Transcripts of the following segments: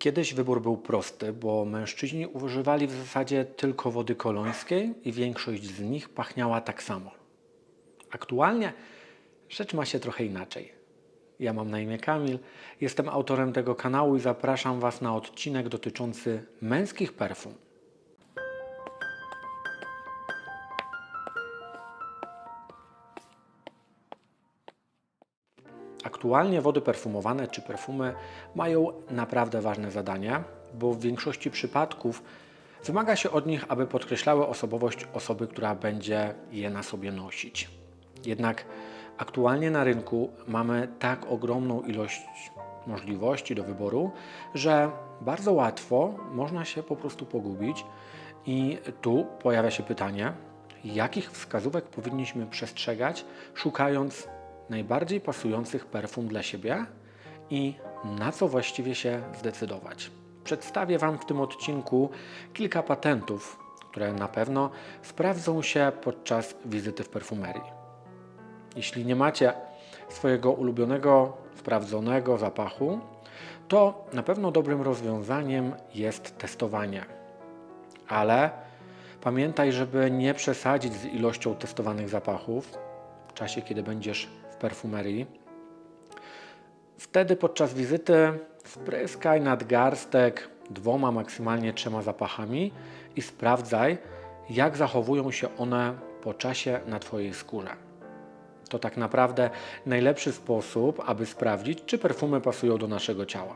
Kiedyś wybór był prosty, bo mężczyźni używali w zasadzie tylko wody kolońskiej i większość z nich pachniała tak samo. Aktualnie rzecz ma się trochę inaczej. Ja mam na imię Kamil, jestem autorem tego kanału i zapraszam Was na odcinek dotyczący męskich perfum. Aktualnie wody perfumowane czy perfumy mają naprawdę ważne zadanie, bo w większości przypadków wymaga się od nich, aby podkreślały osobowość osoby, która będzie je na sobie nosić. Jednak aktualnie na rynku mamy tak ogromną ilość możliwości do wyboru, że bardzo łatwo można się po prostu pogubić. I tu pojawia się pytanie, jakich wskazówek powinniśmy przestrzegać, szukając najbardziej pasujących perfum dla siebie i na co właściwie się zdecydować. Przedstawię Wam w tym odcinku kilka patentów, które na pewno sprawdzą się podczas wizyty w perfumerii. Jeśli nie macie swojego ulubionego, sprawdzonego zapachu, to na pewno dobrym rozwiązaniem jest testowanie. Ale pamiętaj, żeby nie przesadzić z ilością testowanych zapachów w czasie, kiedy będziesz perfumerii. Wtedy podczas wizyty spryskaj nadgarstek dwoma, maksymalnie trzema zapachami i sprawdzaj, jak zachowują się one po czasie na Twojej skórze. To tak naprawdę najlepszy sposób, aby sprawdzić, czy perfumy pasują do naszego ciała.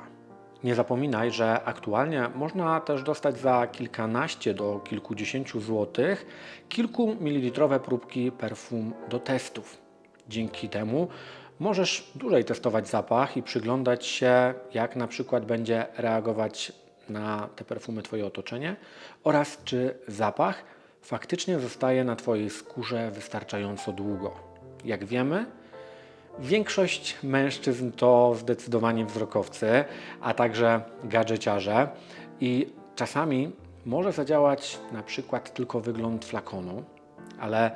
Nie zapominaj, że aktualnie można też dostać za kilkanaście do kilkudziesięciu złotych kilku mililitrowe próbki perfum do testów. Dzięki temu możesz dłużej testować zapach i przyglądać się, jak na przykład będzie reagować na te perfumy Twoje otoczenie oraz czy zapach faktycznie zostaje na Twojej skórze wystarczająco długo. Jak wiemy, Większość mężczyzn to zdecydowanie wzrokowcy, a także gadżeciarze i czasami może zadziałać na przykład tylko wygląd flakonu, ale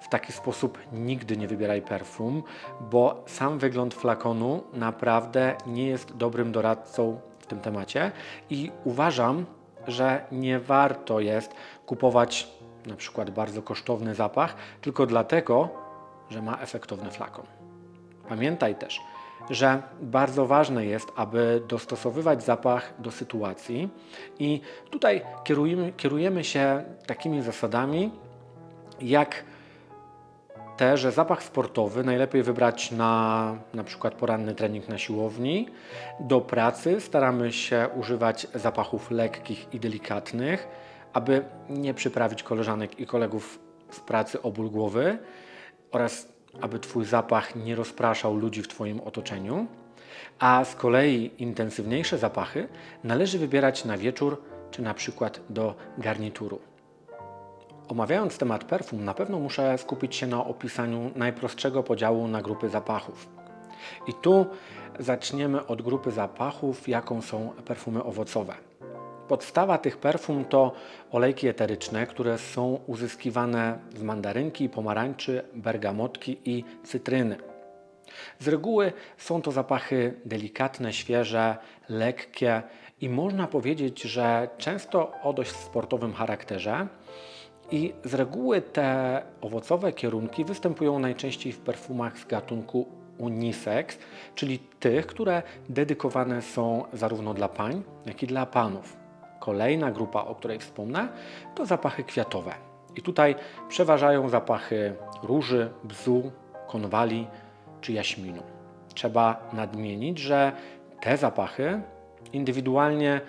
w taki sposób nigdy nie wybieraj perfum, bo sam wygląd flakonu naprawdę nie jest dobrym doradcą w tym temacie i uważam, że nie warto jest kupować na przykład bardzo kosztowny zapach tylko dlatego, że ma efektowny flakon. Pamiętaj też, że bardzo ważne jest, aby dostosowywać zapach do sytuacji i tutaj kierujemy, kierujemy się takimi zasadami, jak te, że zapach sportowy najlepiej wybrać na na przykład poranny trening na siłowni. Do pracy staramy się używać zapachów lekkich i delikatnych, aby nie przyprawić koleżanek i kolegów z pracy o ból głowy oraz aby Twój zapach nie rozpraszał ludzi w Twoim otoczeniu. A z kolei intensywniejsze zapachy należy wybierać na wieczór czy na przykład do garnituru. Omawiając temat perfum, na pewno muszę skupić się na opisaniu najprostszego podziału na grupy zapachów. I tu zaczniemy od grupy zapachów, jaką są perfumy owocowe. Podstawa tych perfum to olejki eteryczne, które są uzyskiwane z mandarynki, pomarańczy, bergamotki i cytryny. Z reguły są to zapachy delikatne, świeże, lekkie i można powiedzieć, że często o dość sportowym charakterze. I z reguły te owocowe kierunki występują najczęściej w perfumach z gatunku unisex, czyli tych, które dedykowane są zarówno dla pań, jak i dla panów. Kolejna grupa, o której wspomnę, to zapachy kwiatowe. I tutaj przeważają zapachy róży, bzu, konwali czy jaśminu. Trzeba nadmienić, że te zapachy indywidualnie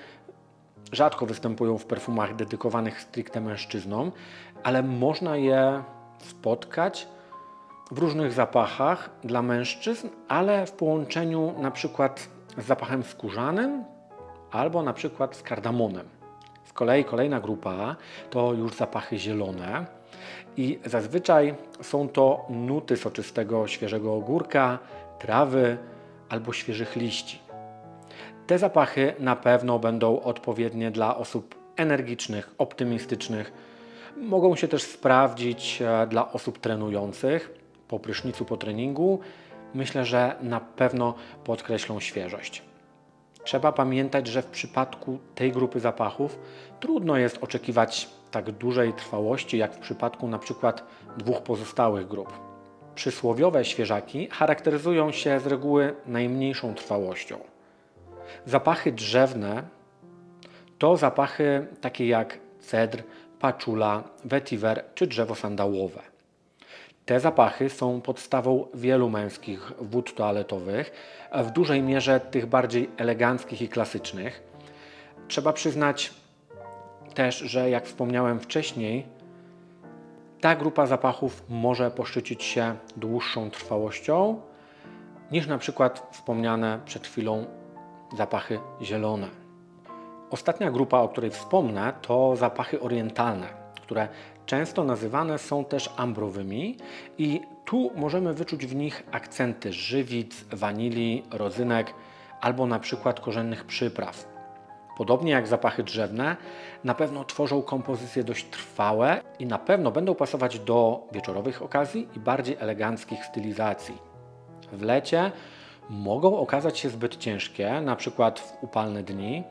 rzadko występują w perfumach dedykowanych stricte mężczyznom, ale można je spotkać w różnych zapachach dla mężczyzn, ale w połączeniu na przykład z zapachem skórzanym albo na przykład z kardamonem. Z kolei kolejna grupa to już zapachy zielone i zazwyczaj są to nuty soczystego świeżego ogórka, trawy albo świeżych liści. Te zapachy na pewno będą odpowiednie dla osób energicznych, optymistycznych. Mogą się też sprawdzić e, dla osób trenujących po prysznicu po treningu. Myślę, że na pewno podkreślą świeżość. Trzeba pamiętać, że w przypadku tej grupy zapachów trudno jest oczekiwać tak dużej trwałości, jak w przypadku na przykład dwóch pozostałych grup. Przysłowiowe świeżaki charakteryzują się z reguły najmniejszą trwałością. Zapachy drzewne to zapachy takie jak cedr, paczula, vetiver czy drzewo sandałowe. Te zapachy są podstawą wielu męskich wód toaletowych, w dużej mierze tych bardziej eleganckich i klasycznych. Trzeba przyznać też, że jak wspomniałem wcześniej, ta grupa zapachów może poszczycić się dłuższą trwałością niż na przykład wspomniane przed chwilą zapachy zielone. Ostatnia grupa, o której wspomnę, to zapachy orientalne, które często nazywane są też ambrowymi i tu możemy wyczuć w nich akcenty żywic, wanilii, rodzynek albo na przykład korzennych przypraw. Podobnie jak zapachy drzewne, na pewno tworzą kompozycje dość trwałe i na pewno będą pasować do wieczorowych okazji i bardziej eleganckich stylizacji. W lecie mogą okazać się zbyt ciężkie, na przykład w upalne dni,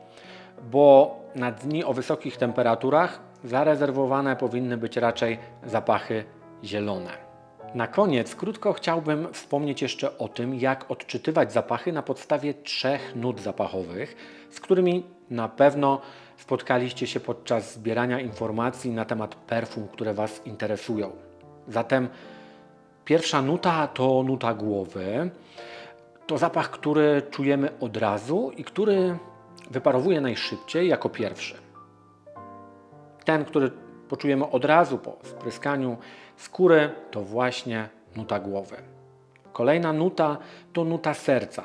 bo na dni o wysokich temperaturach zarezerwowane powinny być raczej zapachy zielone. Na koniec krótko chciałbym wspomnieć jeszcze o tym, jak odczytywać zapachy na podstawie trzech nut zapachowych, z którymi na pewno spotkaliście się podczas zbierania informacji na temat perfum, które Was interesują. Zatem pierwsza nuta to nuta głowy. To zapach, który czujemy od razu i który wyparowuje najszybciej jako pierwszy. Ten, który poczujemy od razu po spryskaniu skóry, to właśnie nuta głowy. Kolejna nuta to nuta serca.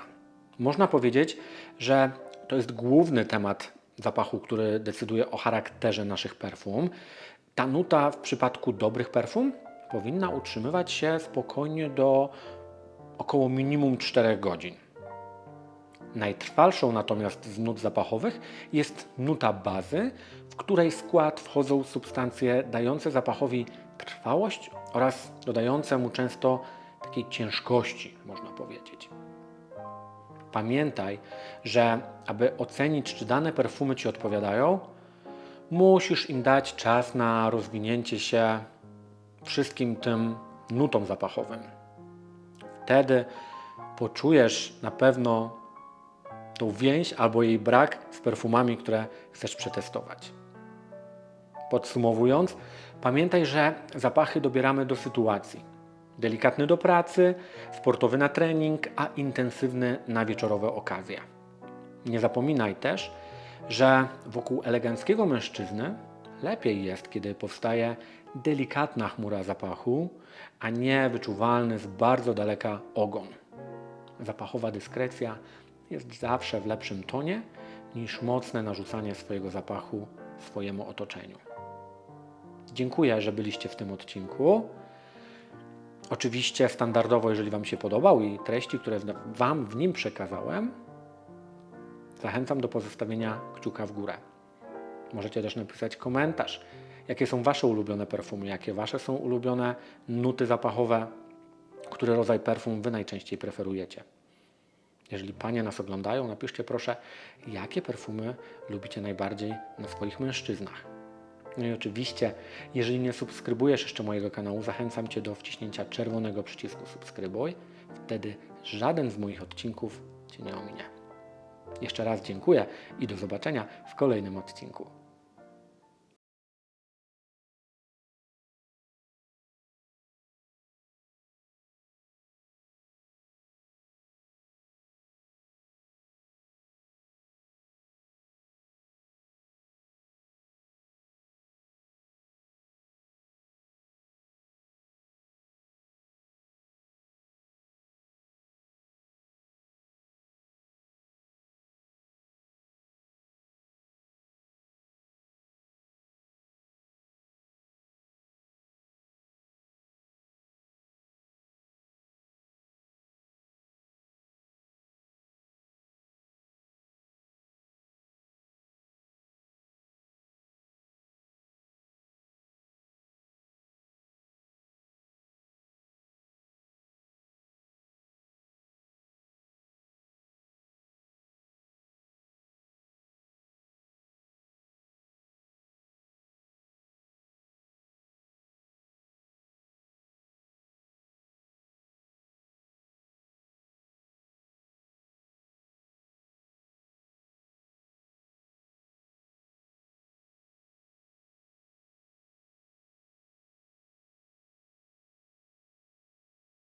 Można powiedzieć, że to jest główny temat zapachu, który decyduje o charakterze naszych perfum. Ta nuta w przypadku dobrych perfum powinna utrzymywać się spokojnie do około minimum 4 godzin. Najtrwalszą natomiast z nut zapachowych jest nuta bazy, w której skład wchodzą substancje dające zapachowi trwałość oraz dodające mu często takiej ciężkości, można powiedzieć. Pamiętaj, że aby ocenić, czy dane perfumy Ci odpowiadają, musisz im dać czas na rozwinięcie się wszystkim tym nutom zapachowym. Wtedy poczujesz na pewno tą więź albo jej brak z perfumami, które chcesz przetestować. Podsumowując, pamiętaj, że zapachy dobieramy do sytuacji. Delikatny do pracy, sportowy na trening, a intensywny na wieczorowe okazje. Nie zapominaj też, że wokół eleganckiego mężczyzny lepiej jest, kiedy powstaje delikatna chmura zapachu, a nie wyczuwalny z bardzo daleka ogon. Zapachowa dyskrecja jest zawsze w lepszym tonie niż mocne narzucanie swojego zapachu swojemu otoczeniu. Dziękuję, że byliście w tym odcinku. Oczywiście standardowo, jeżeli Wam się podobał i treści, które Wam w nim przekazałem, zachęcam do pozostawienia kciuka w górę. Możecie też napisać komentarz, jakie są Wasze ulubione perfumy, jakie Wasze są ulubione nuty zapachowe, który rodzaj perfum Wy najczęściej preferujecie. Jeżeli Panie nas oglądają, napiszcie proszę, jakie perfumy lubicie najbardziej na swoich mężczyznach. No i oczywiście, jeżeli nie subskrybujesz jeszcze mojego kanału, zachęcam Cię do wciśnięcia czerwonego przycisku subskrybuj. Wtedy żaden z moich odcinków Cię nie ominie. Jeszcze raz dziękuję i do zobaczenia w kolejnym odcinku.